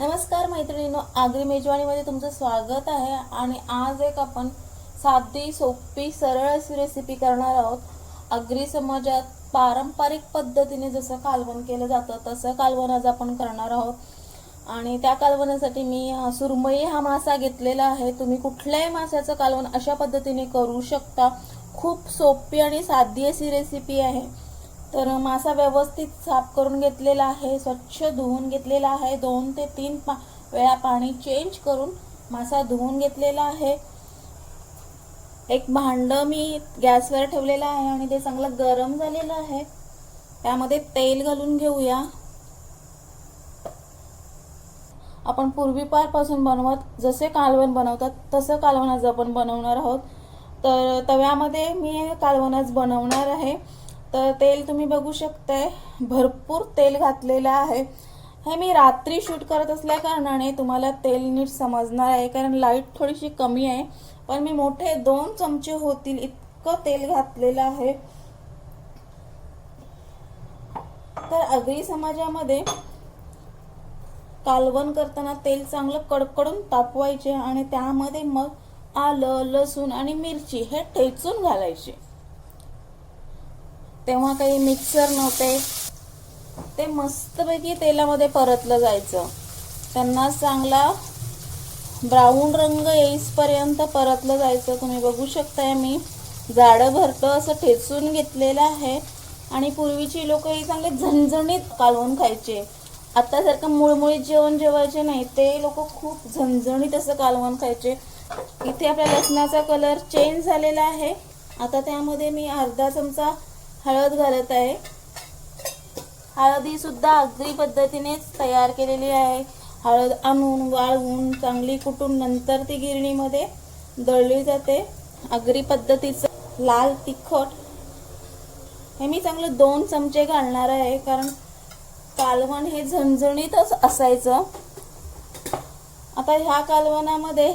नमस्कार मैत्रिणींनो आगरी मेजवानीमध्ये तुमचं स्वागत आहे आणि आज एक आपण साधी सोपी सरळ अशी रेसिपी करणार आहोत. आगरी समाजात पारंपरिक पद्धतीने जसं कालवण केलं जातं तसं कालवण आज आपण करणार आहोत. आणि त्या कालवणासाठी मी सुरमई हा मासा घेतलेला आहे. तुम्ही कुठल्याही माशाचं कालवण अशा पद्धतीने करू शकता. खूप सोपी आणि साधी अशी रेसिपी आहे. तर मासा व्यवस्थित साफ करून घेतलेला आहे स्वच्छ धुवून घेतलेला आहे. दोन ते तीन पा वेळा पाणी चेंज करून मासा धुवून घेतलेला आहे. एक भांडं मी गॅसवर ठेवलेलं आहे आणि ते चांगलं गरम झालेलं आहे. त्यामध्ये तेल घालून घेऊया. आपण पूर्वीपारपासून बनवत जसे कालवण बनवतात तसं कालवण आज आपण बनवणार आहोत. तर तव्यामध्ये मी कालवण आज बनवणार आहे. तर तेल तुम्ही बघू शकताय. भरपूर तेल घातलेलं आहे. हे मी रात्री शूट करत असल्या कारणाने तुम्हाला तेल नीट समजणार आहे कारण लाइट थोडीशी कमी आहे. पण मी मोठे दोन चमचे होतील इतकं तेल घातलेलं आहे. तर अग्री समाजामध्ये कालवण करताना तेल चांगलं कडकडून तापवायचे आणि त्यामध्ये मग आलं लसूण आणि मिरची हे ठेचून घालायचे. तेव्हा काही मिक्सर नव्हते. ते मस्तपैकी तेलामध्ये परतलं जायचं. त्यांना चांगला ब्राऊन रंग येईसपर्यंत परतलं जायचं. तुम्ही बघू शकताय मी. जाडं भरतं असं ठेचून घेतलेलं आहे. आणि पूर्वीची लोक हे चांगले झणझणीत कालवून खायचे. आतासारखं मुळमुळीत जेवण जेवायचे नाही. ते लोक खूप झणझणीत असं कालवण खायचे. इथे आपल्या लसणाचा कलर चेंज झालेला आहे. आता त्यामध्ये मी अर्धा चमचा हळद घालत आहे. हळदी सुद्धा अगदी पद्धतीनेच तयार केलेली आहे. हळद आणून वाळवून चांगली कुटून नंतर ती गिरणीमध्ये दळली जाते. अगरी पद्धतीचं लाल तिखट हे मी चांगलं दोन चमचे घालणार आहे कारण कालवण हे झणझणीतच असायचं. आता ह्या कालवणामध्ये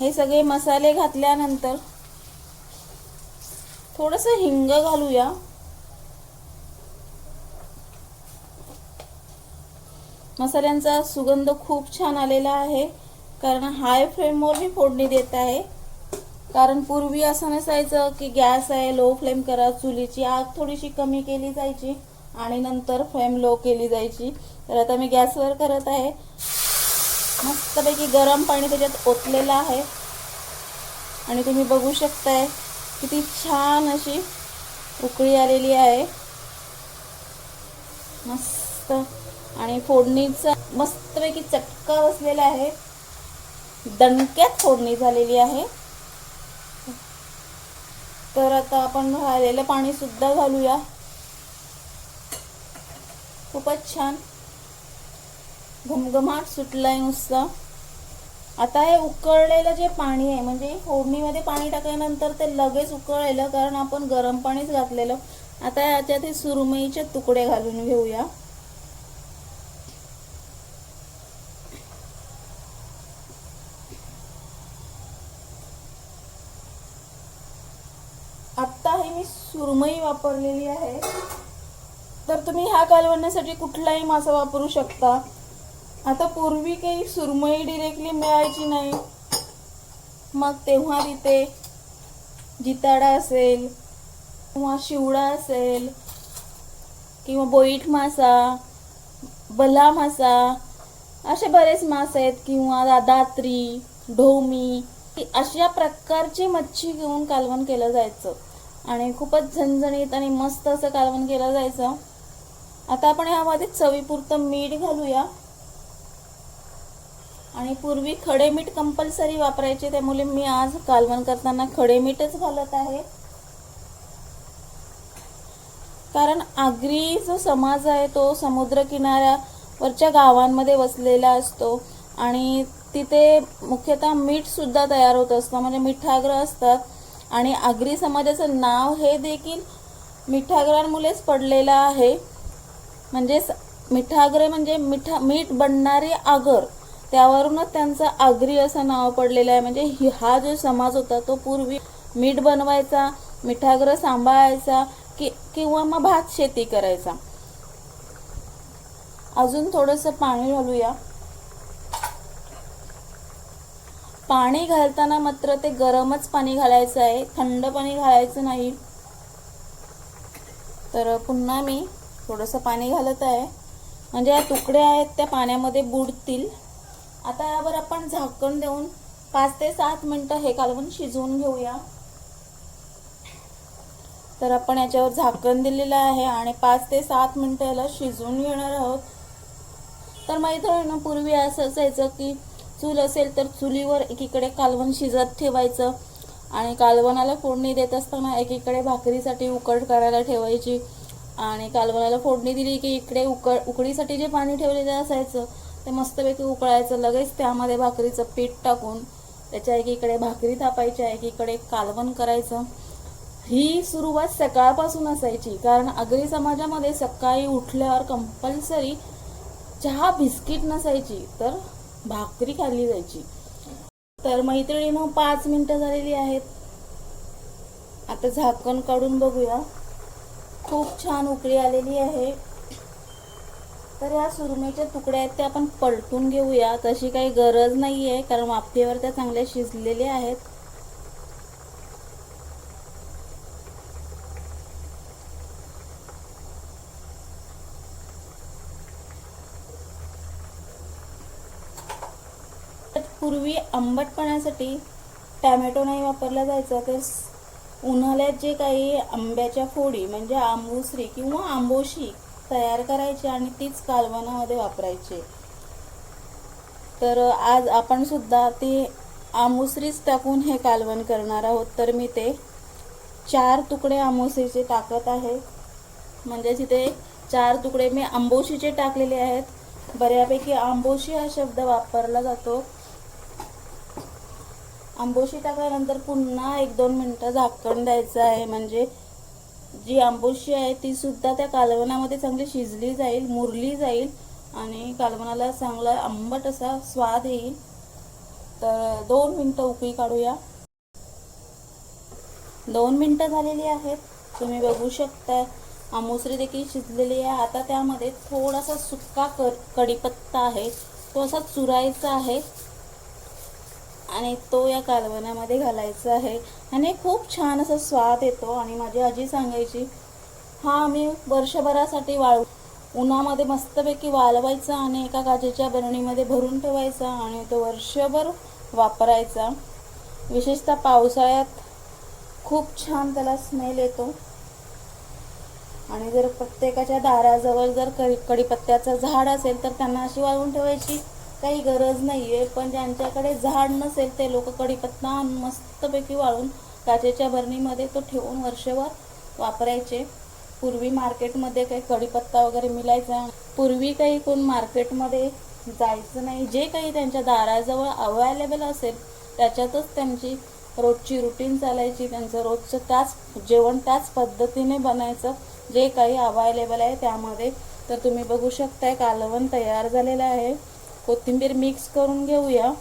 हे सगळे मसाले घातल्यानंतर थोडस हिंग घालूया. मसाल्यांचा सुगंध खूप छान आलेला आहे. कारण हाय फ्लेमवर मी फोडणी देत आहे. कारण पूर्वी असं नसायचं की गॅस आहे लो फ्लेम करा चुलीची आग थोडीशी कमी केली जायची आणि नंतर फ्लेम लो केली जायची. तर आता मी गॅसवर करत आहे. मस्तपैकी गरम पाणी त्याच्यात ओतलेलं आहे. आणि तुम्ही बघू शकताय किती छान अशी उकळी आलेली आहे. मस्त. आणि फोडणीचा मस्तपैकी चटका बसलेला आहे. दणक्यात फोडणी झालेली आहे. तर आता आपण राहिलेलं पाणी सुद्धा घालूया. खूपच छान. घमघमाट सुटलाय नुसतं. आता हे उकळलेलं जे पाणी आहे म्हणजे फोडणीमध्ये पाणी टाकल्यानंतर ते लगेच उकळलेलं कारण आपण गरम पाणीच घातलेलं. आता याच्यात हे सुरमईचे तुकडे घालून घेऊया. आत्ता हे मी सुरमई वापरलेली आहे. तर तुम्ही ह्या कालवण्यासाठी कुठलाही मासा वापरू शकता. आता पूर्वी काही सुरमई डिरेक्टली मिळायची नाही. मग तेव्हा तिथे जिताडा असेल किंवा शिवडा असेल किंवा बोईट मासा बला मासा असे बरेच मासे आहेत किंवा दात्री ढोमी अशा प्रकारची मच्छी घेऊन कालवण केलं जायचं. आणि खूपच झणझणीत आणि मस्त असं कालवण केलं जायचं. आता आपण ह्यामध्ये चवीपुरतं मीठ घालूया. आणि पूर्वी खडे मीठ कंपल्सरी वापरायचे त्यामुळे मी आज कालवण करताना खडे मीठच घालत आहे. कारण आगरी जो समाज आहे तो समुद्र किनाऱ्यावरच्या गावांमध्ये वसलेला असतो आणि तिथे मुख्यतः मीठसुद्धा तयार होत असतं म्हणजे मिठाग्रह असतात. आणि आगरी समाजाचं नाव हे देखील मिठाग्रांमुळेच पडलेलं आहे. म्हणजे मिठाग्र म्हणजे मिठा मीठ बनणारे आगर. त्यावरूनच त्यांचं आगरी असं नाव पडलेलं आहे. म्हणजे हा जो समाज होता तो पूर्वी मीठ बनवायचा मिठाग्र सांभाळायचा कि किंवा मग भात शेती करायचा. अजून थोडंसं पाणी घालूया. पाणी घालताना मात्र ते गरमच पाणी घालायचं आहे. थंड पाणी घालायचं नाही. तर पुन्हा मी थोडंसं पाणी घालत आहे. म्हणजे या तुकड्या आहेत त्या पाण्यामध्ये बुडतील. आता यावर आपण झाकण देऊन पाच ते सात मिनटं हे कालवण शिजवून घेऊया. तर आपण याच्यावर झाकण दिलेलं आहे आणि पाच ते सात मिनटं याला शिजवून घेणार आहोत. तर मैत्रिणीनं पूर्वी असं असायचं की चूल असेल तर चुलीवर एकीकडे कालवण शिजत ठेवायचं आणि कालवणाला फोडणी देत असताना एकीकडे भाकरीसाठी उकड करायला ठेवायची आणि कालवणाला फोडणी दिली की इकडे उकड उकडीसाठी जे पाणी ठेवलेलं असायचं ते मस्तपैकी उकळायचं लगेच त्यामध्ये भाकरीचं पीठ टाकून त्याच्या एकीकडे भाकरी थापायच्या एकीकडे कालवण करायचं. ही सुरुवात सकाळपासून असायची कारण आगरी समाजामध्ये सकाळी उठल्यावर कंपल्सरी चहा बिस्किट नसायची तर भाकरी खाल्ली जायची. तर मैत्रिणी मग पाच मिनिटं झालेली आहेत. आता झाकण काढून बघूया. खूप छान उकळी आलेली आहे. तर या सुरमईच्या तुकड्या आहेत त्या आपण पलटून घेऊया. तशी काही गरज नाही आहे कारण वाफेवर त्या चांगल्या शिजलेल्या आहेत. पूर्वी आंबटपणासाठी टॅमॅटो नाही वापरला जायचा तर उन्हाळ्यात जे काही आंब्याच्या फोडी म्हणजे आंबुसरी किंवा आंबोशी तयार करायची आणि तीच कालवणामध्ये वापरायची. तर आज आपण सुद्धा ते आमुसरीच टाकून हे कालवण करणार आहोत. तर मी ते चार तुकडे आमोसीचे टाकत आहे. म्हणजे तिथे चार तुकडे मी आंबोशीचे टाकलेले आहेत. बऱ्यापैकी आंबोशी हा शब्द वापरला जातो. आंबोशी टाकल्यानंतर पुन्हा एक दोन मिनटं झाकण द्यायचं आहे. म्हणजे जी आंबोशी आहे ती सुद्धा त्या कालवणामध्ये चांगली शिजली जाईल मुरली जाईल आणि कालवणाला चांगला आंबट असा स्वाद येईल. तर दोन मिनटं उकळी काढूया. दोन मिनटं झालेली आहेत. तुम्ही बघू शकता आमोसरी देखील शिजलेली आहे. आता त्यामध्ये थोडासा सुक्का कर कढीपत्ता आहे. तो असा चुरायचा आहे. आणि तो या कालवणामध्ये घालायचा आहे. आणि खूप छान असा स्वाद येतो. आणि माझी आजी सांगायची हा मी वर्षभरासाठी वाळू उन्हामध्ये मस्तपैकी वाळवायचा आणि एका काचेच्या बरणीमध्ये भरून ठेवायचा आणि तो वर्षभर वापरायचा. विशेषतः पावसाळ्यात खूप छान त्याला स्मेल येतो. आणि जर प्रत्येकाच्या दाराजवळ जर कढी कढीपत्त्याचं झाड असेल तर त्यांना अशी वाळवून ठेवायची. काही गरज नाही आहे पण ज्यांच्याकडे झाड नसेल ते लोक कढीपत्ता मस्तपैकी वाळून काचेच्या भरणीमध्ये तो ठेवून वर्षभर वापरायचे. पूर्वी मार्केटमध्ये काही कढीपत्ता वगैरे मिळायचा पूर्वी काही कोण मार्केटमध्ये जायचं नाही. जे काही त्यांच्या दाराजवळ अवेलेबल असेल त्याच्यातच त्यांची रोजची रुटीन चालायची त्यांचं रोजचं त्याच जेवण त्याच पद्धतीने बनायचं जे काही अवेलेबल आहे त्यामध्ये. तर तुम्ही बघू शकताय कालवण तयार झालेलं आहे. कोथिंबीर मिक्स करून घेऊया.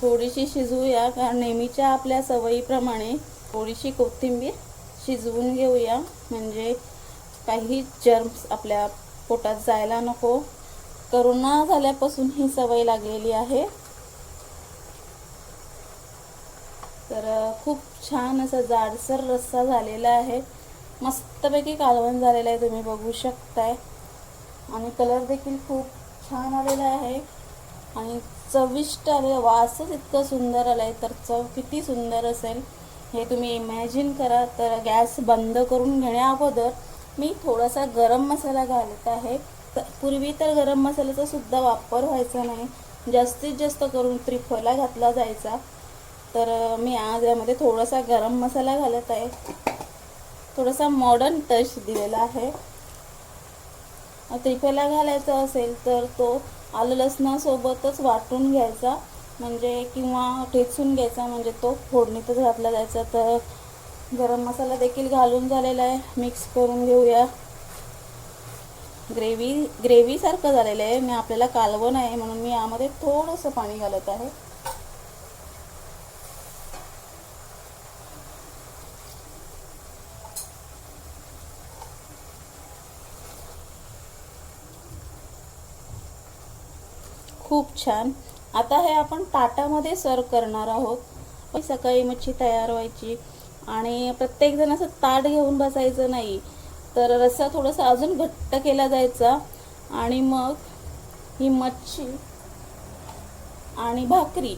थोडीशी शिजवूया. कारण नेहमीच्या आपल्या सवयीप्रमाणे थोडीशी कोथिंबीर शिजवून घेऊया. म्हणजे काही जर्म्स आपल्या पोटात जायला नको. करोना झाल्यापासून ही सवय लागलेली आहे. तर खूप छान असा जाडसर रस्सा झालेला आहे. मस्तपैकी कालवण झालेलं आहे. तुम्ही बघू शकताय. आणि कलर देखील खूप छान आलेला आहे. आणि चविष्ट आले वासच इतकं सुंदर आलं आहे तर चव किती सुंदर असेल हे तुम्ही इमॅजिन करा. तर गॅस बंद करून घेण्याअगोदर मी थोडासा गरम मसाला घालत आहे. तर पूर्वी तर गरम मसाल्याचा सुद्धा वापर व्हायचा नाही. जास्तीत जास्त करून त्रिफला घातला जायचा. तर मी आज यामध्ये थोडासा गरम मसाला घालत आहे. थोडासा मॉडर्न टच दिलेला आहे. त्रिफेला घालायचा असेल तर तो आलं लसणासोबतच वाटून घ्यायचा म्हणजे किंवा ठेचून घ्यायचा म्हणजे तो फोडणीतच घातला जायचा. तर गरम मसाला देखील घालून झालेला आहे. मिक्स करून घेऊया. ग्रेव्ही ग्रेव्हीसारखं झालेलं आहे. मी आपल्याला कालवण आहे म्हणून मी यामध्ये थोडंसं पाणी घालत आहे. खूप छान. आता हे आपण ताटामध्ये सर्व करणार आहोत. सकाळी मच्छी तयार व्हायची आणि प्रत्येकजण असं ताट घेऊन बसायचं नाही. तर रस्सा थोडासा अजून घट्ट केला जायचा आणि मग ही मच्छी आणि भाकरी.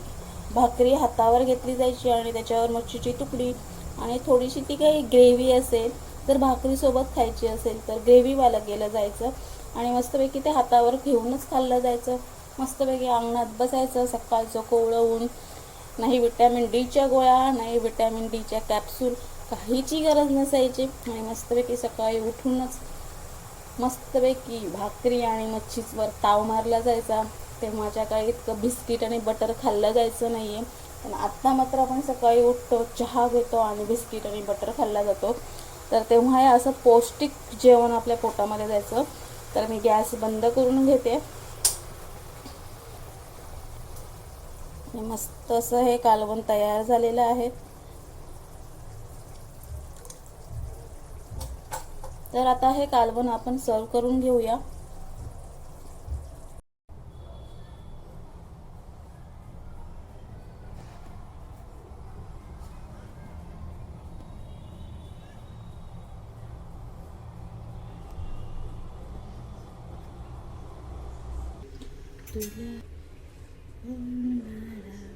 भाकरी हातावर घेतली जायची आणि त्याच्यावर मच्छीची तुकडी आणि थोडीशी ती काही ग्रेव्ही असेल तर भाकरीसोबत खायची असेल तर ग्रेव्हीवाला केलं जायचं आणि मस्तपैकी ते हातावर घेऊनच खाल्लं जायचं. मस्तपैकी अंगणात बसायचं सकाळचं कोवळं ऊन नाही विटॅमिन डीच्या गोळ्या नाही विटॅमिन डीच्या कॅप्सूल काहीची गरज नसायची. आणि मस्तपैकी सकाळी उठूनच मस्तपैकी भाकरी आणि मच्छीवर ताव मारला जायचा. तेव्हाच्या काळी इतकं बिस्किट आणि बटर खाल्लं जायचं नाही आहे पण आत्ता मात्र आपण सकाळी उठतो चहा घेतो आणि बिस्किट आणि बटर खाल्ला जातो. तर तेव्हा हे असं पौष्टिक जेवण आपल्या पोटामध्ये जायचं तर मी गॅस बंद करून घेते. हे मस्त असं हे कालवण तयार झालेलं आहे. तर आता हे कालवण आपण सर्व करून घेऊया. तुला in the night.